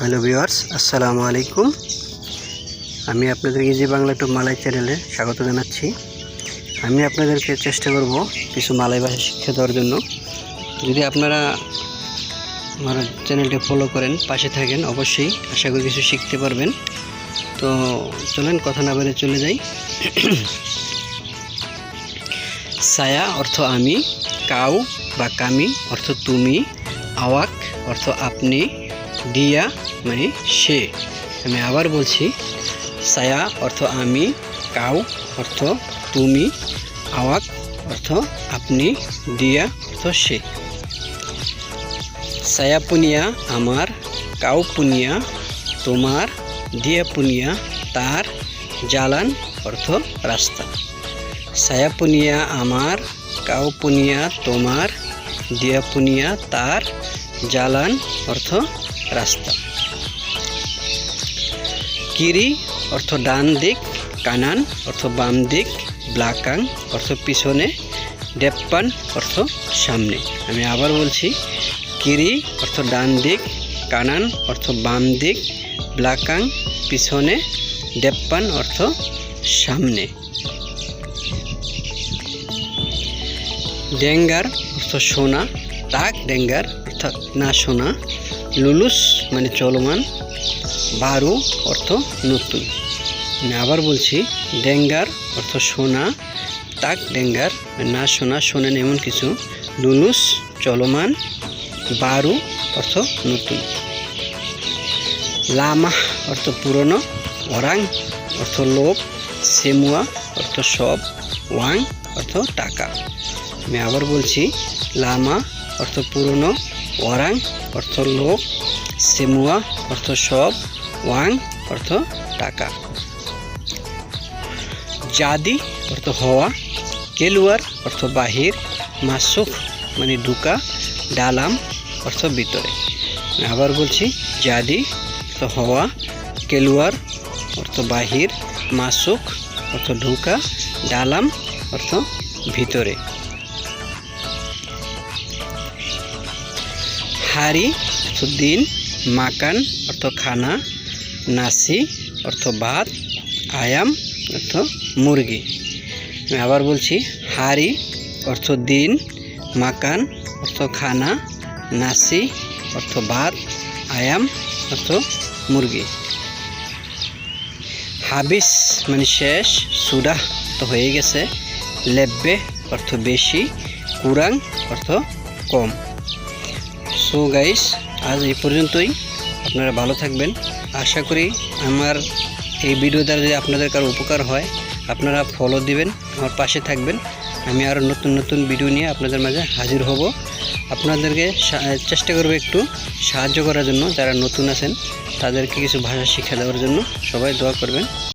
Hello viewers, আসসালামু আলাইকুম। আমি আপনাদের ইজি বাংলা টু মালাই চ্যানেলে স্বাগত জানাচ্ছি। আমি আপনাদেরকে চেষ্টা করব কিছু মালাই ভাষা শিক্ষা দেওয়ার জন্য। যদি আপনারা আমার চ্যানেলটি ফলো করেন, পাশে থাকেন, অবশ্যই আশা করি কিছু শিখতে পারবেন। তো চলেন, কথা না বেড়ে চলে যাই। ছায়া অর্থ আমি, কাউ বা কামি অর্থ তুমি, আওয়াক অর্থ আপনি দিয়া মানে সে। আমি আবার বলছি, সায়া অর্থ আমি, কাউ অর্থ তুমি, আওয়াক অর্থ আপনি, দিয়া অর্থ সে। ছায়া পুনিয়া আমার, কাউ পুনিয়া তোমার, দিয়া পুনিয়া তার জালান অর্থ রাস্তা। ছায়া পুনিয়া আমার, কাউ পুনিয়া তোমার, দিয়া পুনিয়া তার জালান অর্থ রাস্তা। কিরি অর্থ ডান দিক, কানান অর্থ বাম দিক, ব্লাকাং অর্থ পিছনে, ডেপ্পান অর্থ সামনে। আমি আবার বলছি, কিরি অর্থ ডান দিক, কানান অর্থ বাম দিক, ব্লাকাং পিছনে, ডেপ্পান অর্থ সামনে। ডেঙ্গার অর্থ সোনা তাক ডেঙ্গার অর্থাৎ না সোনা। লুলুস মানে চলমান, বারু, অর্থ নতুন। আমি আবার বলছি, ডেঙ্গার, অর্থ সোনা, তাক ডেঙ্গার, না সোনা শোনেন এমন কিছু। লুলুস, চলমান, বারু, অর্থ নতুন। লামা, অর্থ পুরনো অরাং অর্থ লোভ, সেমুয়া, অর্থ সব, ওয়াং, অর্থ টাকা। আমি আবার বলছি, লামা, অর্থ পুরনো ওয়ারাং অর্থ লোক, সেমুয়া অর্থ সব, ওয়াং অর্থ টাকা। জাদি অর্থ হওয়া, কেলুয়ার অর্থ বাহির, মাসুখ মানে ঢুকা, ডালাম অর্থ ভিতরে। আবার বলছি, জাদি অর্থ হওয়া, কেলুয়ার অর্থ বাহির মাসুক অর্থ ঢুকা, ডালাম অর্থ ভিতরে। হারি দিন মাকান, অর্থ খানা, নাসি, অর্থ ভাত, আয়াম, অর্থ মুরগি। আবার বলছি হারি অর্থ দিন, মাকান, অর্থ খানা, নাসি, অর্থ ভাত, আয়াম, অর্থ মুরগি। হাবিস মানে শেষ সুডাহ তো হয়ে গেছে। লেব্বে অর্থ বেশি, কুরাং অর্থ কম। সো গাইস, আজ এই পর্যন্তই। আপনারা ভালো থাকবেন। আশা করি আমার এই ভিডিও দ্বারা যদি আপনাদের কারও উপকার হয়, আপনারা ফলো দিবেন, আমার পাশে থাকবেন। আমি আরও নতুন নতুন ভিডিও নিয়ে আপনাদের মাঝে হাজির হব। আপনাদেরকে চেষ্টা করব একটু সাহায্য করার জন্য। যারা নতুন আছেন, তাদেরকে কিছু ভাষা শিক্ষা দেওয়ার জন্য। সবাই দোয়া করবেন।